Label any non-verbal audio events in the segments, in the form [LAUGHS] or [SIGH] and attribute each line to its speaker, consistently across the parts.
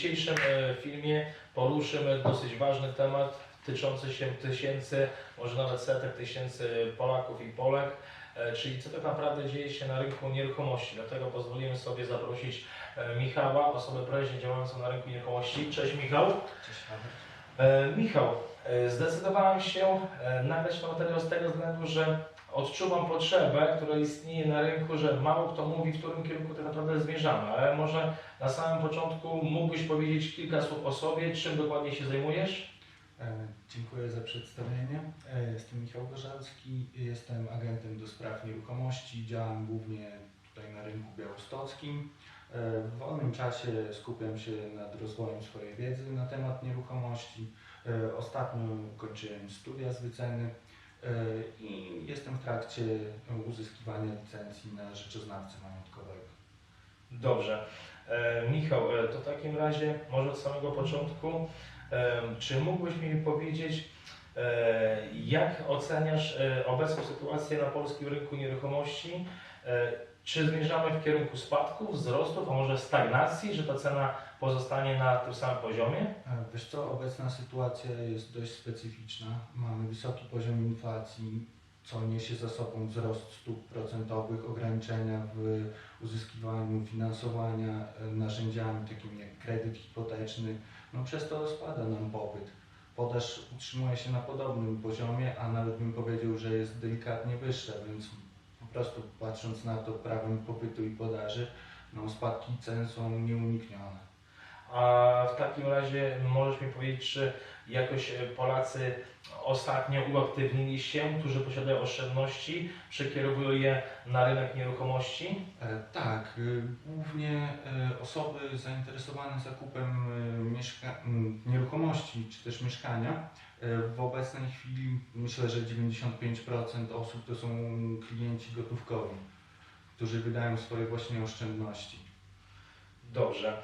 Speaker 1: dzisiejszym e, filmie poruszymy dosyć ważny temat tyczący się tysięcy, może nawet setek tysięcy Polaków i Polek, e, czyli co tak naprawdę dzieje się na rynku nieruchomości. Dlatego pozwolimy sobie zaprosić e, Michała, osobę prężnie działającą na rynku nieruchomości. Cześć Michał.
Speaker 2: Cześć
Speaker 1: Michał, zdecydowałem się nagrać ten materiał z tego względu, że odczuwam potrzebę, która istnieje na rynku, że mało kto mówi, w którym kierunku tak naprawdę zmierzamy, ale może na samym początku mógłbyś powiedzieć kilka słów o sobie, czym dokładnie się zajmujesz?
Speaker 2: E, Dziękuję za przedstawienie. E, Jestem Michał Gorzalski, jestem agentem do spraw nieruchomości, działam głównie tutaj na rynku białostockim. E, W wolnym czasie skupiam się nad rozwojem swojej wiedzy na temat nieruchomości. Ostatnio kończyłem studia z wyceny i jestem w trakcie uzyskiwania licencji na rzeczoznawcę majątkowego.
Speaker 1: Dobrze. E, Michał, e, to w takim razie może od samego początku, e, czy mógłbyś mi powiedzieć, e, jak oceniasz e, obecną sytuację na polskim rynku nieruchomości? E, Czy zmierzamy w kierunku spadków, wzrostów, a może stagnacji, że ta cena pozostanie na tym samym poziomie?
Speaker 2: E, Wiesz co, obecna sytuacja jest dość specyficzna. Mamy wysoki poziom inflacji, co niesie za sobą wzrost stóp procentowych, ograniczenia w uzyskiwaniu finansowania e, narzędziami takimi jak kredyt hipoteczny. No przez to spada nam popyt. Podaż utrzymuje się na podobnym poziomie, a nawet bym powiedział, że jest delikatnie wyższa, więc po prostu patrząc na to prawem popytu i podaży, no spadki cen są nieuniknione.
Speaker 1: A w takim razie możesz mi powiedzieć, czy jakoś e, Polacy ostatnio uaktywnili się, którzy posiadają oszczędności, przekierowują je na rynek nieruchomości?
Speaker 2: E, Tak, y, głównie e, osoby zainteresowane zakupem e, nieruchomości czy też mieszkania. e, W obecnej chwili myślę, że 95% osób to są klienci gotówkowi, którzy wydają swoje właśnie oszczędności.
Speaker 1: Dobrze.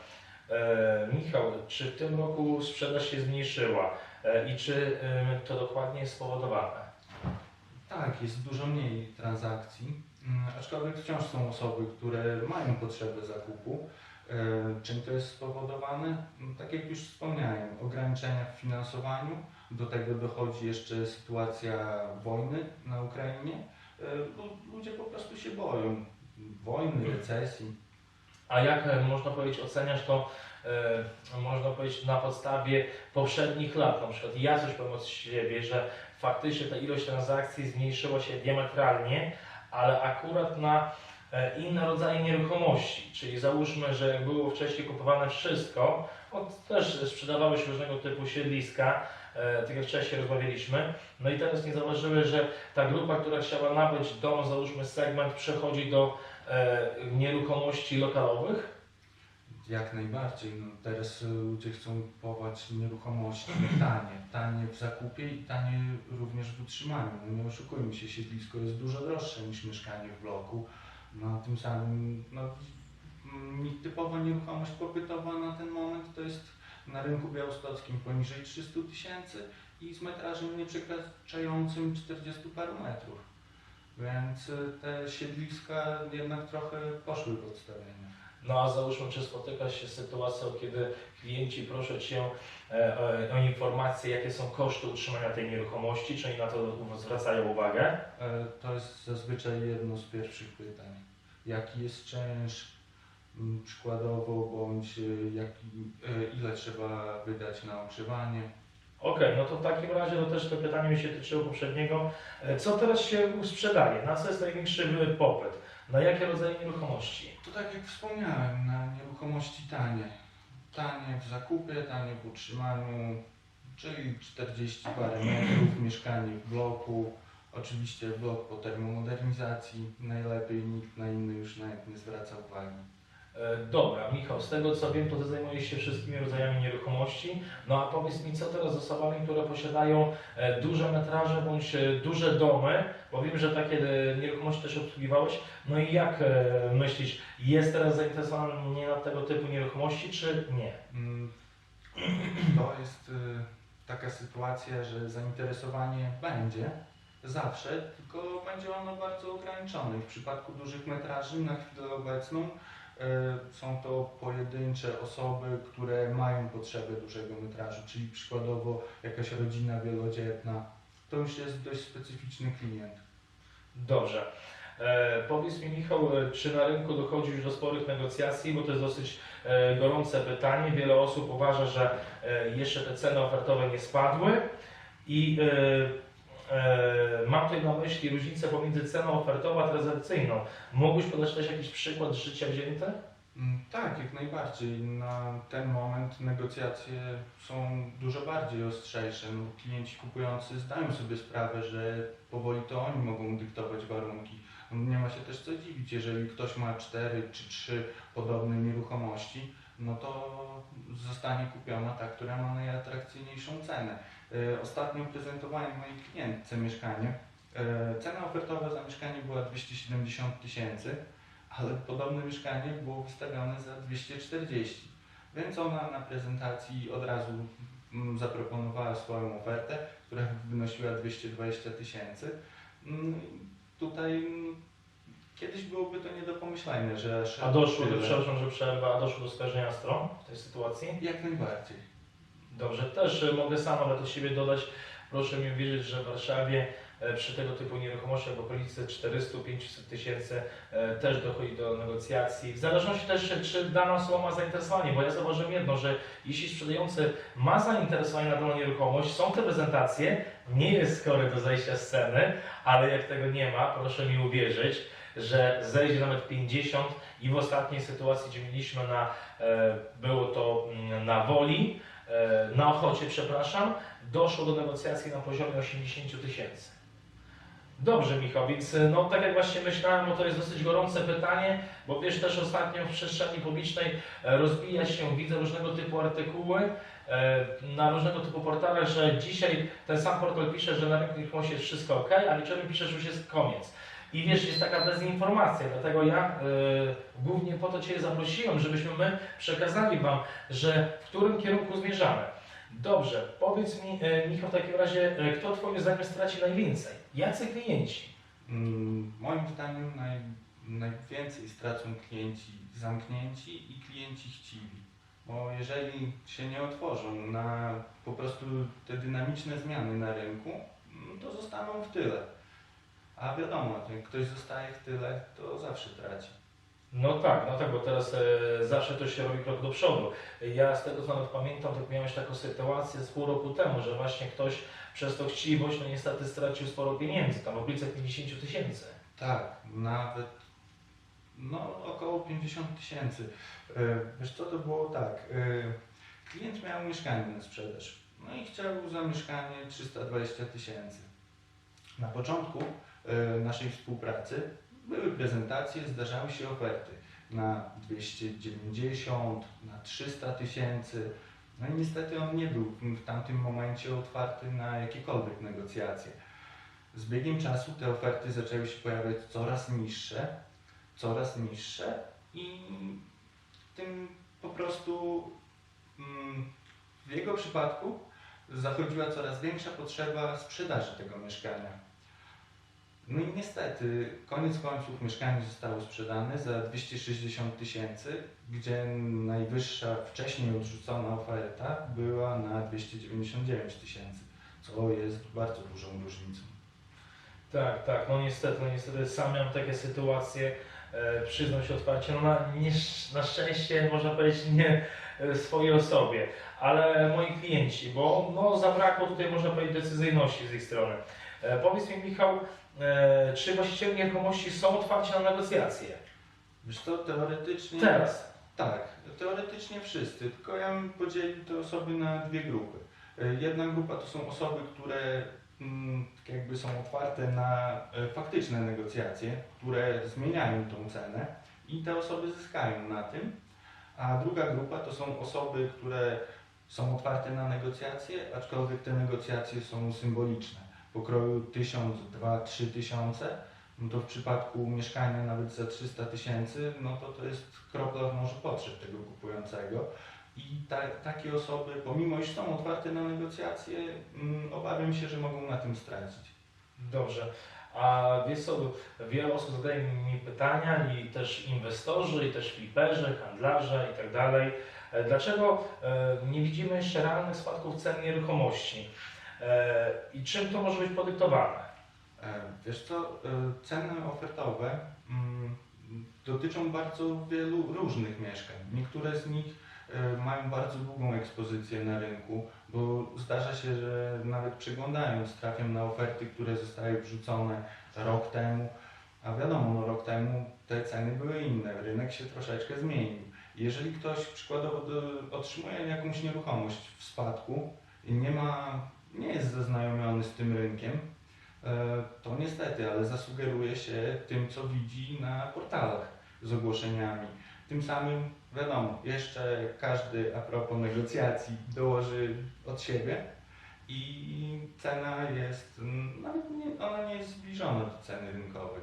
Speaker 1: E, Michał, czy w tym roku sprzedaż się zmniejszyła e, i czy to dokładnie jest spowodowane?
Speaker 2: Tak, jest dużo mniej transakcji, mm, aczkolwiek wciąż są osoby, które mają potrzebę zakupu. E, Czym to jest spowodowane? No, Tak jak już wspomniałem, ograniczenia w finansowaniu, do tego dochodzi jeszcze sytuacja wojny na Ukrainie. Lu- Ludzie po prostu się boją wojny, recesji.
Speaker 1: A jak e, można powiedzieć, oceniasz to, e, można powiedzieć, na podstawie poprzednich lat? Na przykład ja coś powiem od siebie, że faktycznie ta ilość transakcji zmniejszyła się diametralnie, ale akurat na e, inne rodzaje nieruchomości. Czyli załóżmy, że było wcześniej kupowane wszystko, też sprzedawały się różnego typu siedliska, tak jak wcześniej rozmawialiśmy. No i teraz nie zauważyły, że ta grupa, która chciała nabyć dom, załóżmy segment, przechodzi do nieruchomości lokalowych.
Speaker 2: Jak najbardziej. No, teraz e, ludzie chcą kupować nieruchomości tanie. Tanie w zakupie i tanie również w utrzymaniu. No, nie oszukujmy się, siedlisko jest dużo droższe niż mieszkanie w bloku. No, tym samym no, typowa nieruchomość popytowa na ten moment to jest na rynku białostockim poniżej 300 tysięcy i z metrażem nie przekraczającym 40 paru metrów. Więc e, te siedliska jednak trochę poszły w odstawienie.
Speaker 1: No a załóżmy, czy spotykasz się z sytuacją, kiedy klienci proszą Cię e, o, o informacje, jakie są koszty utrzymania tej nieruchomości, czy oni na to zwracają uwagę?
Speaker 2: E, To jest zazwyczaj jedno z pierwszych pytań. Jaki jest czynsz m, przykładowo, bądź e, jaki, e, ile trzeba wydać na ogrzewanie.
Speaker 1: Okej, no to w takim razie to też to pytanie mi się tyczyło poprzedniego. E, Co teraz się sprzedaje? Na co jest największy popyt? Na jakie rodzaje nieruchomości?
Speaker 2: To tak jak wspomniałem, na nieruchomości tanie. Tanie w zakupie, tanie w utrzymaniu, czyli 40 parę metrów, [CLEARS THROAT] mieszkanie w bloku. Oczywiście blok po termomodernizacji, najlepiej nikt na inny już nawet nie zwraca uwagi.
Speaker 1: E, Dobra, Michał, z tego co wiem, to Ty zajmujesz się wszystkimi rodzajami nieruchomości. No a powiedz mi, co teraz z osobami, które posiadają e, duże metraże bądź e, duże domy, bo wiem, że takie nieruchomości też obsługiwałeś. No i jak myślisz, jest teraz zainteresowany na tego typu nieruchomości, czy nie?
Speaker 2: Mm, To jest taka sytuacja, że zainteresowanie będzie zawsze, tylko będzie ono bardzo ograniczone. W przypadku dużych metraży na chwilę obecną są to pojedyncze osoby, które mają potrzebę dużego metrażu, czyli przykładowo jakaś rodzina wielodzietna. To już jest dość specyficzny klient.
Speaker 1: Dobrze. E, powiedz mi Michał, e, czy na rynku dochodzi już do sporych negocjacji, bo to jest dosyć e, gorące pytanie. Wiele osób uważa, że e, jeszcze te ceny ofertowe nie spadły i e, e, mam tutaj na myśli różnicę pomiędzy ceną ofertową a transakcyjną. Mógłbyś podać też jakiś przykład z życia wzięty?
Speaker 2: Mm, Tak, jak najbardziej. Na ten moment negocjacje są dużo bardziej ostrzejsze. No, klienci kupujący zdają sobie sprawę, że powoli to oni mogą dyktować warunki. No, Nie ma się też co dziwić, jeżeli ktoś ma cztery czy trzy podobne nieruchomości, no to zostanie kupiona ta, która ma najatrakcyjniejszą cenę. E, Ostatnio prezentowałem mojej klientce mieszkanie. E, Cena ofertowa za mieszkanie była 270 tysięcy ale podobne mieszkanie było wystawione za 240. Więc ona na prezentacji od razu mm, zaproponowała swoją ofertę, która wynosiła 220 tysięcy. Mm, Tutaj mm, kiedyś byłoby to nie do pomyślenia, że
Speaker 1: A doszło do, przepraszam, że przerwa, a doszło do skarżenia stron w tej sytuacji?
Speaker 2: Jak najbardziej.
Speaker 1: Dobrze, też e, mogę sam nawet od siebie dodać, proszę mi wierzyć, że w Warszawie e, przy tego typu nieruchomościach w okolicy 400-500 tysięcy e, też dochodzi do negocjacji. W zależności też, czy- dana osoba ma zainteresowanie, bo ja zauważyłem jedno, że jeśli sprzedający ma zainteresowanie na daną nieruchomość, są te prezentacje, nie jest skory do zejścia z ceny, ale jak tego nie ma, proszę mi uwierzyć, że zejdzie nawet 50 i w ostatniej sytuacji, gdzie mieliśmy na, było to mm, na woli, na Ochocie, przepraszam, doszło do negocjacji na poziomie 80 tysięcy. Dobrze, Michał, więc e, no, tak jak właśnie myślałem, no to jest dosyć gorące pytanie, bo wiesz też ostatnio w przestrzeni publicznej e, rozbija się, widzę różnego typu artykuły e, na różnego typu portalach, że dzisiaj ten sam portal pisze, że na rynku nieruchomości jest wszystko ok, a wieczorem pisze, że już jest koniec. I wiesz, jest taka dezinformacja, dlatego ja e, głównie po to Cię zaprosiłem, żebyśmy my przekazali Wam, że w którym kierunku zmierzamy. Dobrze, powiedz mi, e, Michał, w takim razie, e, kto Twoim zdaniem straci najwięcej? Jacy klienci?
Speaker 2: Mm, Moim zdaniem naj, najwięcej stracą klienci zamknięci i klienci chciwi. Bo jeżeli się nie otworzą na po prostu te dynamiczne zmiany na rynku, mm, to zostaną w tyle. A wiadomo, jak ktoś zostaje w tyle, to zawsze traci.
Speaker 1: No tak, no tak, bo teraz e, zawsze to się robi krok do przodu. Ja z tego co nawet pamiętam, tak miałeś taką sytuację z pół roku temu, że właśnie ktoś przez to chciwość, no niestety stracił sporo pieniędzy, tam w okolicach 50 tysięcy.
Speaker 2: Tak, nawet no, około 50 tysięcy. E, Wiesz co, to było tak. e, Klient miał mieszkanie na sprzedaż. No i chciał za mieszkanie 320 tysięcy. Na początku e, naszej współpracy były prezentacje, zdarzały się oferty na 290, na 300 tysięcy. No i niestety on nie był w tamtym momencie otwarty na jakiekolwiek negocjacje. Z biegiem czasu te oferty zaczęły się pojawiać coraz niższe, coraz niższe i tym po prostu mm, w jego przypadku zachodziła coraz większa potrzeba sprzedaży tego mieszkania. No i niestety, koniec końców mieszkanie zostało sprzedane za 260 tysięcy, gdzie najwyższa wcześniej odrzucona oferta była na 299 tysięcy, co jest bardzo dużą różnicą.
Speaker 1: Tak, tak, no niestety, no niestety sam miałem takie sytuacje, e, przyznam się otwarcie, no na, nie, na szczęście można powiedzieć nie e, swojej osobie, ale moi klienci, bo no zabrakło tutaj można powiedzieć decyzyjności z ich strony. E, powiedz mi Michał, e, czy właściciele nieruchomości są otwarci na negocjacje?
Speaker 2: Wiesz co, teoretycznie...
Speaker 1: Teraz.
Speaker 2: Tak, teoretycznie wszyscy, tylko ja bym podzielił te osoby na dwie grupy. Y, Jedna grupa to są osoby, które mm, jakby są otwarte na e, faktyczne negocjacje, które zmieniają tą cenę i te osoby zyskają na tym. A druga grupa to są osoby, które są otwarte na negocjacje, aczkolwiek te negocjacje są symboliczne. Pokroju 1000, 2, 3 tysiące no to w przypadku mieszkania nawet za 300 tysięcy, no to to jest kropla w morzu potrzeb tego kupującego. I ta, takie osoby, pomimo iż są otwarte na negocjacje, mm, obawiam się, że mogą na tym stracić.
Speaker 1: Dobrze. A wiesz co, wiele osób zadaje mi pytania i też inwestorzy, i też fliperzy, handlarze i tak dalej. E, Dlaczego e, nie widzimy jeszcze realnych spadków cen nieruchomości? E, I czym to może być podyktowane?
Speaker 2: E, Wiesz co, e, ceny ofertowe mm, dotyczą bardzo wielu różnych mieszkań. Niektóre z nich mają bardzo długą ekspozycję na rynku, bo zdarza się, że nawet przeglądając trafiam na oferty, które zostały wrzucone rok temu, a wiadomo, no, rok temu te ceny były inne, rynek się troszeczkę zmienił. Jeżeli ktoś przykładowo do, otrzymuje jakąś nieruchomość w spadku i nie ma, nie jest zaznajomiony z tym rynkiem, E, to niestety, ale zasugeruje się tym, co widzi na portalach z ogłoszeniami. Tym samym, wiadomo, jeszcze każdy a propos negocjacji dołoży od siebie i cena jest, nawet nie, ona nie jest zbliżona do ceny rynkowej.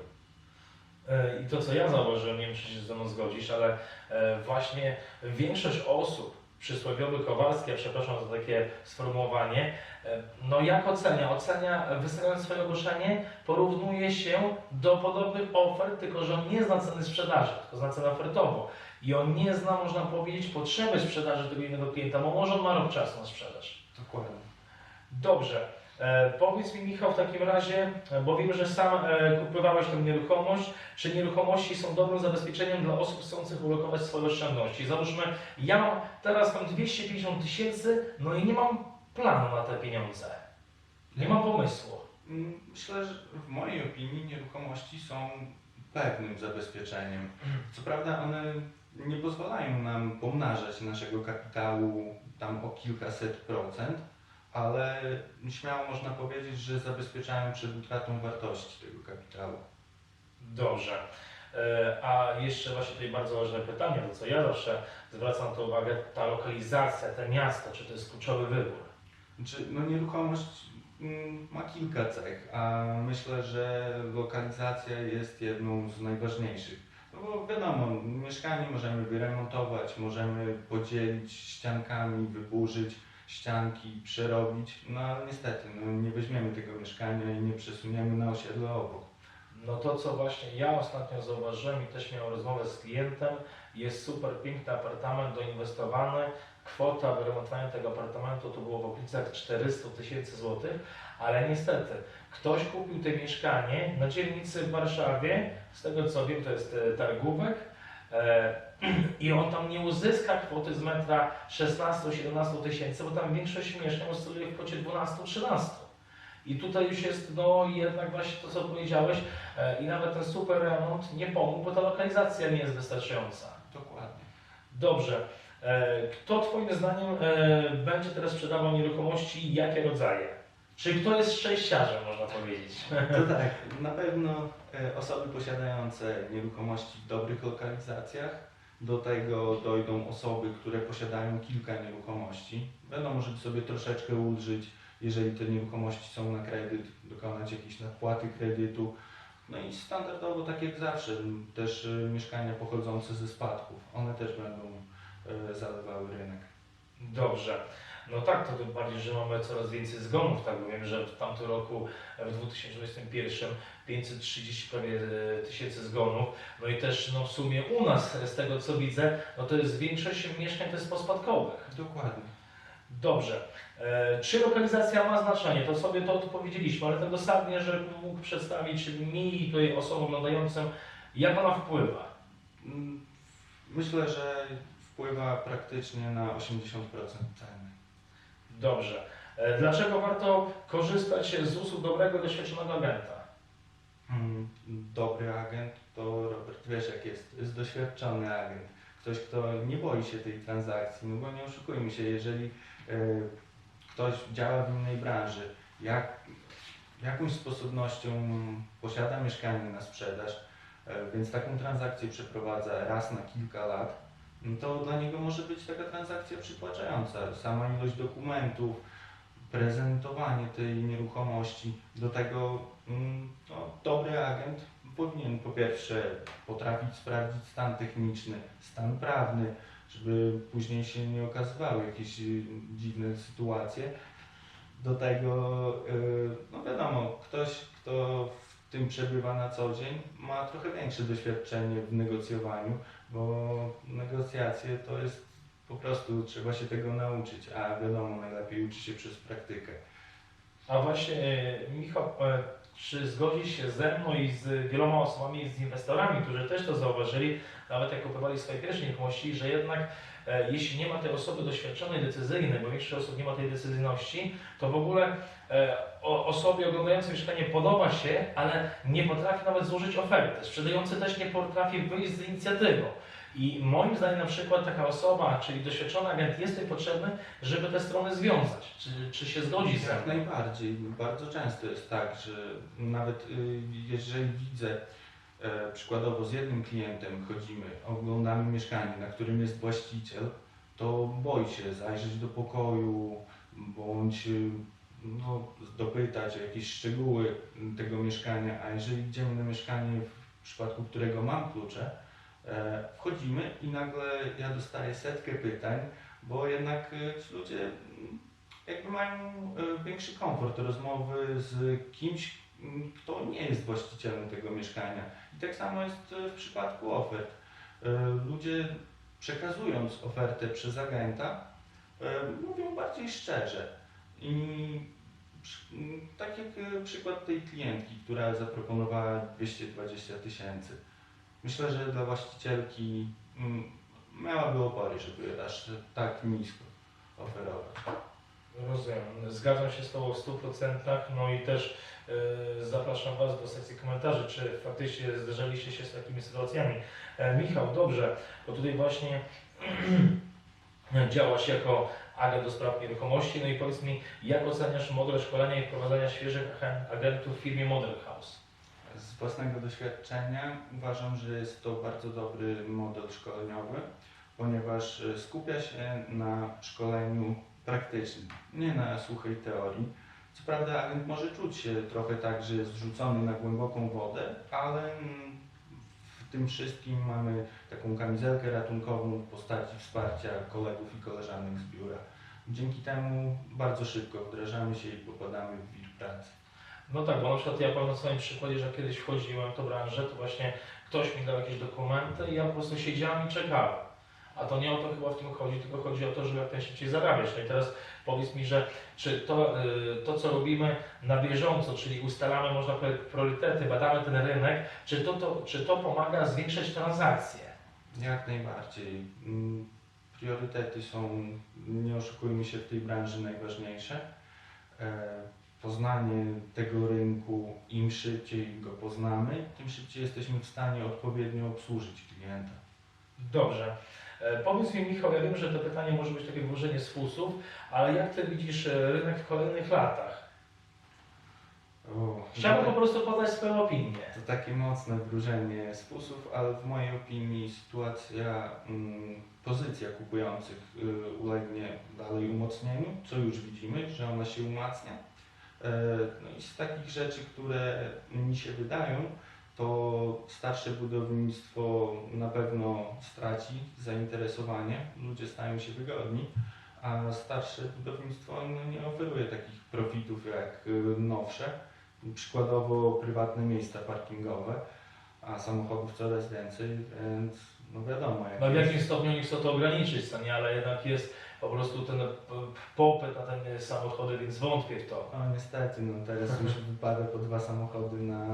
Speaker 1: E, I to, co ja zauważyłem, nie wiem, czy się ze mną zgodzisz, ale e, właśnie większość osób, przysłowiowy Kowalski, ja przepraszam za takie sformułowanie, e, no jak ocenia? Ocenia, e, wystawiając swoje ogłoszenie, porównuje się do podobnych ofert, tylko że on nie zna ceny sprzedaży, tylko zna cenę ofertową. I on nie zna, można powiedzieć, potrzeby sprzedaży tego innego klienta, bo może on ma rok czasu na sprzedaż.
Speaker 2: Dokładnie.
Speaker 1: Dobrze. E, powiedz mi Michał w takim razie, e, bo wiem, że sam e, kupowałeś tę nieruchomość, czy nieruchomości są dobrym zabezpieczeniem dla osób chcących ulokować swoje oszczędności? Załóżmy, ja mam teraz mam 250 tysięcy, no i nie mam planu na te pieniądze. Nie mam pomysłu.
Speaker 2: Mm, Myślę, że w mojej opinii nieruchomości są pewnym zabezpieczeniem. Co prawda one nie pozwalają nam pomnażać naszego kapitału tam o kilkaset procent, ale śmiało można powiedzieć, że zabezpieczają przed utratą wartości tego kapitału.
Speaker 1: Dobrze. E, A jeszcze właśnie tutaj bardzo ważne pytanie, to co ja zawsze zwracam to uwagę, ta lokalizacja, te miasto, czy to jest kluczowy wybór?
Speaker 2: Znaczy, no nieruchomość mm, ma kilka cech, a myślę, że lokalizacja jest jedną z najważniejszych. No bo wiadomo, mieszkanie możemy wyremontować, możemy podzielić ściankami, wyburzyć ścianki, przerobić, no ale niestety no, nie weźmiemy tego mieszkania i nie przesuniemy na osiedle obok.
Speaker 1: No to, co właśnie ja ostatnio zauważyłem i też miałem rozmowę z klientem, jest super piękny apartament doinwestowany. Kwota wyremontowania tego apartamentu to było w okolicach 400 tysięcy złotych, ale niestety ktoś kupił te mieszkanie na dzielnicy w Warszawie, z tego co wiem to jest e, targówek [CLEARS THROAT] i on tam nie uzyska kwoty z metra 16-17 tysięcy, bo tam większość mieszkań oscyluje w kwocie 12-13. I tutaj już jest no jednak właśnie to co powiedziałeś, E, i nawet ten super remont nie pomógł, bo ta lokalizacja nie jest wystarczająca.
Speaker 2: Dokładnie.
Speaker 1: Dobrze. E, Kto Twoim zdaniem e, będzie teraz sprzedawał nieruchomości i jakie rodzaje? Czy kto jest szczęściarzem, można powiedzieć?
Speaker 2: To tak, na pewno e, osoby posiadające nieruchomości w dobrych lokalizacjach, do tego dojdą osoby, które posiadają kilka nieruchomości. Wiadomo, żeby sobie troszeczkę ulżyć, jeżeli te nieruchomości są na kredyt, dokonać jakiejś nadpłaty kredytu. No i standardowo, tak jak zawsze, też e, mieszkania pochodzące ze spadków, one też będą e, zalewały rynek.
Speaker 1: Dobrze. No tak, to tym bardziej, że mamy coraz więcej zgonów, tak bo wiem, że w tamtym roku, w 2021 530 prawie e, tysięcy zgonów, no i też no w sumie u nas, z tego co widzę, no to jest większość mieszkań to jest pospadkowych.
Speaker 2: Dokładnie.
Speaker 1: Dobrze. E, czy lokalizacja ma znaczenie? To sobie to odpowiedzieliśmy, ale ten dosadnie, że mógł przedstawić mi i tutaj osobom oglądającym, jak ona wpływa.
Speaker 2: Mm, Myślę, że wpływa praktycznie na 80% ceny.
Speaker 1: Dobrze. E, dlaczego warto korzystać z usług dobrego, doświadczonego agenta?
Speaker 2: Mm, Dobry agent to Robert, wiesz jak jest, jest doświadczony agent. Ktoś, kto nie boi się tej transakcji, no bo nie oszukujmy się, jeżeli e, ktoś działa w innej branży, jak, jakąś sposobnością posiada mieszkanie na sprzedaż, e, więc taką transakcję przeprowadza raz na kilka lat, to dla niego może być taka transakcja przytłaczająca. Sama ilość dokumentów, prezentowanie tej nieruchomości, do tego mm, no, dobry agent powinien po pierwsze potrafić sprawdzić stan techniczny, stan prawny, żeby później się nie okazywały jakieś dziwne sytuacje. Do tego, y, no wiadomo, ktoś, kto tym przebywa na co dzień, ma trochę większe doświadczenie w negocjowaniu, bo negocjacje to jest po prostu trzeba się tego nauczyć, a wiadomo, najlepiej uczy się przez praktykę.
Speaker 1: A właśnie, e, Michał, e, czy zgodzisz się ze mną i z wieloma osobami, z inwestorami, którzy też to zauważyli, nawet jak kupowali swoje pierwsze nieruchomości, że jednak e, jeśli nie ma tej osoby doświadczonej, decyzyjnej, bo większość osób nie ma tej decyzyjności, to w ogóle e, o, osobie oglądającej mieszkanie podoba się, ale nie potrafi nawet złożyć oferty. Sprzedający też nie potrafi wyjść z inicjatywą. I moim zdaniem na przykład taka osoba, czyli doświadczony agent jest tutaj potrzebny, żeby te strony związać. Czy, czy się zgodzi z
Speaker 2: Jak
Speaker 1: tym?
Speaker 2: najbardziej. Bardzo często jest tak, że nawet y, jeżeli widzę e, przykładowo z jednym klientem chodzimy, oglądamy mieszkanie, na którym jest właściciel, to boi się zajrzeć do pokoju bądź y, no, dopytać o jakieś szczegóły tego mieszkania, a jeżeli idziemy na mieszkanie, w przypadku którego mam klucze, wchodzimy i nagle ja dostaję setkę pytań, bo jednak y, ci ludzie mm, jakby mają e, większy komfort rozmowy z kimś, m, kto nie jest właścicielem tego mieszkania. I tak samo jest e, w przypadku ofert. E, Ludzie przekazując ofertę przez agenta e, mówią bardziej szczerze. I przy- m, tak jak e, przykład tej klientki, która zaproponowała 220 tysięcy. Myślę, że dla właścicielki m, miałaby opory, żeby aż tak nisko oferować.
Speaker 1: Rozumiem. Zgadzam się z Tobą w 100%. No i też e, zapraszam Was do sekcji komentarzy, czy faktycznie zderzyliście się z takimi sytuacjami. E, Michał, dobrze, bo tutaj właśnie [CLEARS THROAT] działasz jako agent do spraw nieruchomości. No i powiedz mi, jak oceniasz model szkolenia i wprowadzania świeżych agen- agentów w firmie Model House?
Speaker 2: Z własnego doświadczenia uważam, że jest to bardzo dobry model szkoleniowy, ponieważ e, skupia się na szkoleniu praktycznym, nie na suchej teorii. Co prawda agent może czuć się trochę tak, że jest zrzucony na głęboką wodę, ale mm, w tym wszystkim mamy taką kamizelkę ratunkową w postaci wsparcia kolegów i koleżanek z biura. Dzięki temu bardzo szybko wdrażamy się i popadamy w wir pracy.
Speaker 1: No tak, bo na przykład ja powiem na swoim przykładzie, że kiedyś wchodziłem w tą branżę, to właśnie ktoś mi dał jakieś dokumenty i ja po prostu siedziałem i czekałem. A to nie o to chyba w tym chodzi, tylko chodzi o to, żeby jak najszybciej zarabiać. No i teraz powiedz mi, że czy to, y, to co robimy na bieżąco, czyli ustalamy, można powiedzieć, priorytety, badamy ten rynek, czy to, to, czy to pomaga zwiększać transakcje?
Speaker 2: Jak najbardziej. Mm, Priorytety są, nie oszukujmy się, w tej branży najważniejsze. Poznanie tego rynku, im szybciej go poznamy, tym szybciej jesteśmy w stanie odpowiednio obsłużyć klienta.
Speaker 1: Dobrze. E, Powiedz mi Michał, ja wiem, że to pytanie może być takie włożenie z fusów, ale jak Ty widzisz e, rynek w kolejnych latach?
Speaker 2: O,
Speaker 1: Chciałbym
Speaker 2: to-
Speaker 1: po prostu podać swoją opinię.
Speaker 2: To takie mocne wróżenie z fusów, ale w mojej opinii sytuacja, mm, pozycja kupujących y, ulegnie dalej umocnieniu, co już widzimy, że ona się umacnia. E, No i z takich rzeczy, które mi się wydają, to starsze budownictwo na pewno straci zainteresowanie, ludzie stają się wygodni, a starsze budownictwo no, nie oferuje takich profitów jak y, nowsze. Przykładowo prywatne miejsca parkingowe, a samochodów coraz więcej, więc no wiadomo, jak
Speaker 1: No w jakim stopniu nie chcą to ograniczyć, co nie, ale jednak jest po prostu ten popyt na te samochody, więc wątpię w to.
Speaker 2: No niestety, no teraz [LAUGHS] już wypada po dwa samochody na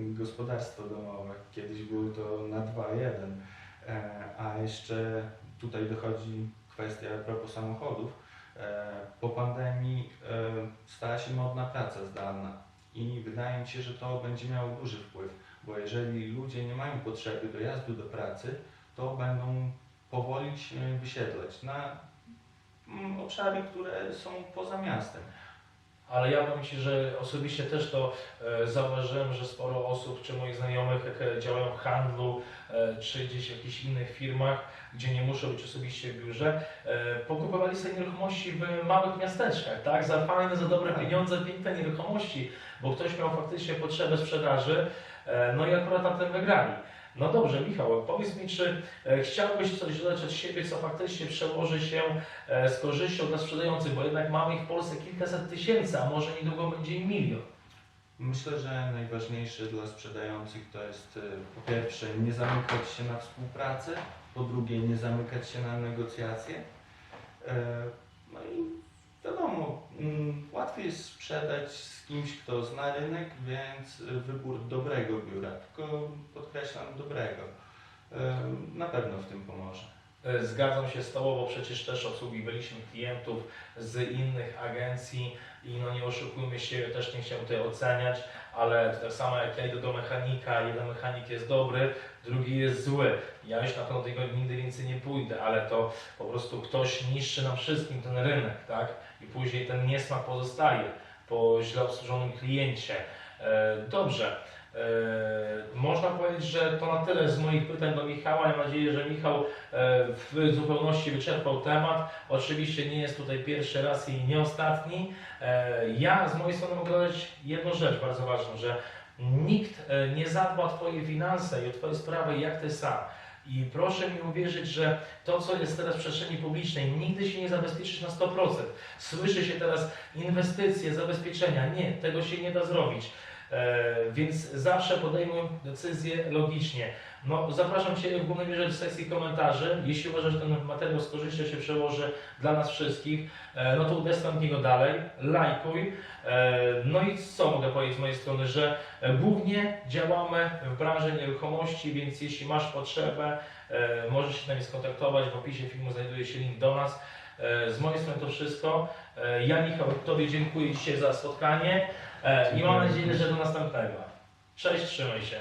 Speaker 2: gospodarstwo domowe. Kiedyś były to na dwa jeden. E, A jeszcze tutaj dochodzi kwestia a propos samochodów. E, Po pandemii e, stała się modna praca zdalna i wydaje mi się, że to będzie miało duży wpływ, bo jeżeli ludzie nie mają potrzeby dojazdu do pracy, to będą powoli się wysiedlać na obszary, które są poza miastem.
Speaker 1: Ale ja powiem Ci, że osobiście też to e, zauważyłem, że sporo osób, czy moich znajomych, jak e, działają w handlu, e, czy gdzieś w jakichś innych firmach, gdzie nie muszą być osobiście w biurze, pokupowali sobie nieruchomości w małych miasteczkach, tak? Za fajne, za dobre pieniądze, piękne nieruchomości, bo ktoś miał faktycznie potrzebę sprzedaży, no i akurat na tym wygrali. No dobrze, Michał, powiedz mi, czy e, chciałbyś coś dodać od siebie, co faktycznie przełoży się e, z korzyścią dla sprzedających, bo jednak mamy ich w Polsce kilkaset tysięcy, a może niedługo będzie i milion.
Speaker 2: Myślę, że najważniejsze dla sprzedających to jest y, po pierwsze nie zamykać się na współpracę, po drugie nie zamykać się na negocjacje. E, No i wiadomo, mm, łatwiej jest sprzedać z kimś, kto zna rynek, więc wybór dobrego biura, tylko podkreślam dobrego, na pewno w tym pomoże.
Speaker 1: E, Zgadzam się z Tobą, bo przecież też obsługiwaliśmy klientów z innych agencji i no nie oszukujmy się, też nie chciałem tutaj oceniać, ale tak samo jak ja idę do mechanika, jeden mechanik jest dobry, drugi jest zły. Ja już na pewno tego nigdy więcej nie pójdę, ale to po prostu ktoś niszczy nam wszystkim ten rynek, tak? I później ten niesmak pozostaje po źle obsłużonym kliencie. E, Dobrze. E, Można powiedzieć, że to na tyle z moich pytań do Michała. Mam nadzieję, że Michał e, w zupełności wyczerpał temat. Oczywiście nie jest tutaj pierwszy raz i nie ostatni. Ja z mojej strony mogę dodać jedną rzecz bardzo ważną, że nikt nie zadba o Twoje finanse i o Twoje sprawy jak Ty sam. I proszę mi uwierzyć, że to, co jest teraz w przestrzeni publicznej, nigdy się nie zabezpieczysz na 100%. Słyszy się teraz inwestycje, zabezpieczenia. Nie, tego się nie da zrobić. E, więc zawsze podejmuj decyzje logicznie. No, zapraszam Cię w głównej mierze do sekcji komentarzy. Jeśli uważasz, że ten materiał z korzyścią się przełoży dla nas wszystkich, e, no to udostępnij go dalej, lajkuj. E, no i co mogę powiedzieć z mojej strony, że głównie działamy w branży nieruchomości, więc jeśli masz potrzebę, możesz się z nami skontaktować. W opisie filmu znajduje się link do nas. Z mojej strony to wszystko. Ja, Michał, Tobie dziękuję dzisiaj za spotkanie e, i mam nadzieję, że do następnego. Cześć, trzymaj się.